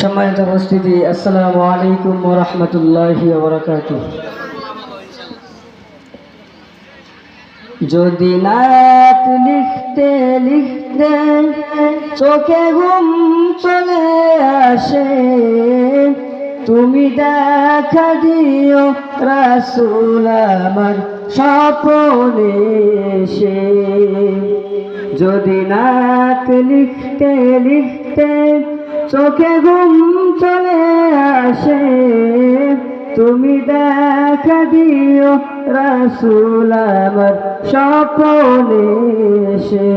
সম্মানিত উপস্থিতি, আসসালামু আলাইকুম রহমতুল্লাহি যদি নাত লিখতে লিখতে চোখে ঘুম চলে আসে, তুমি দেখা দিও রাসুল আমার স্বপনে এসে। যদি নাত লিখতে লিখতে চোখে ঘুম চলে আসে। তুমি দেখা দিও রাসুল আমার স্বপনে এসে।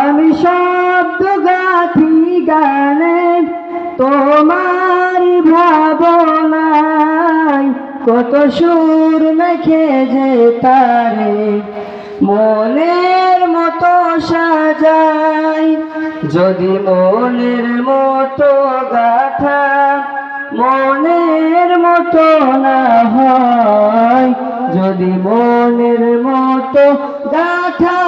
আমি শব্দ গাথি গানে তোমার ভাবনায় কত সুর মেখে যে তারে। মনের মতো সাজাই। যদি মনের মতো গাথা মনের মতো না হয়, যদি মনের মতো গাথা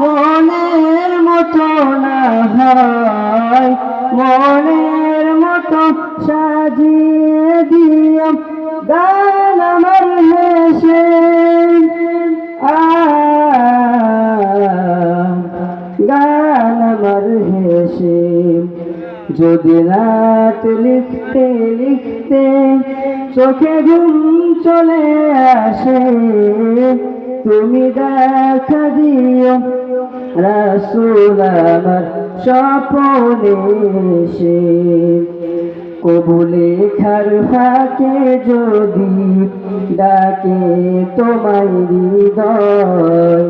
মনের মতো না হয়, মনের মতো সাজিয়ে দিও গান গান আমার হেসে। যদি রাত লিখতে লিখতে চোখে ঘুম চলে আসে, তুমি দেখা দিও রাসুল আমার স্বপনে সে কবুলে খার ফাঁকে যদি ডাকে তোমায় হৃদয়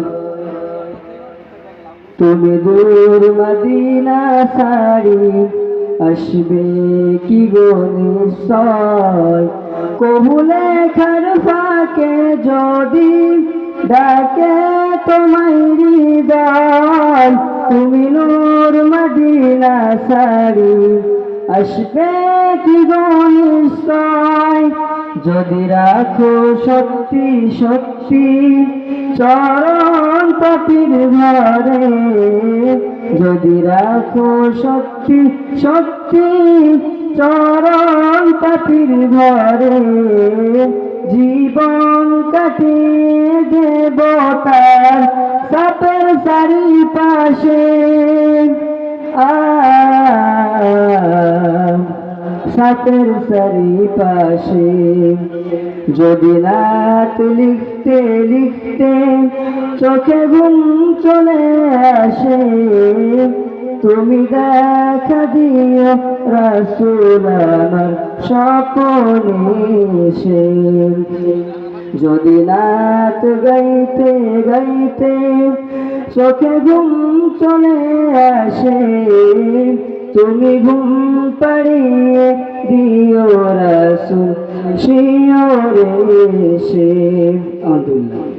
তুমি দূর মদিনা সারি, আসবে কি গো নিশ্চয়? কবুলে খার ফাঁকে যদি ডাকে তোমায় হৃদয়, তুমি নূর মদিনা সারি, আসবে কি গো নিশ্চয়? যদি রাখো সত্যি সত্যি চরণ পাতির ঘরে যদি রাখো সত্যি সত্যি চরণ পাতির ঘরে জীবন কাটিয়ে দেব সাতের সারি পাশে যদি রাত লিখতে লিখতে চোখে ঘুম চলে আসে, তুমি দেখা দিও রাসুল আমার স্বপনে এসে। যদি নাত গাইতে গাইতে চোখে ঘুম চলে আসে, তুমি ঘুম পাড়িয়ে দিও রাসুল শিওরে শিব। আদুল্লাহ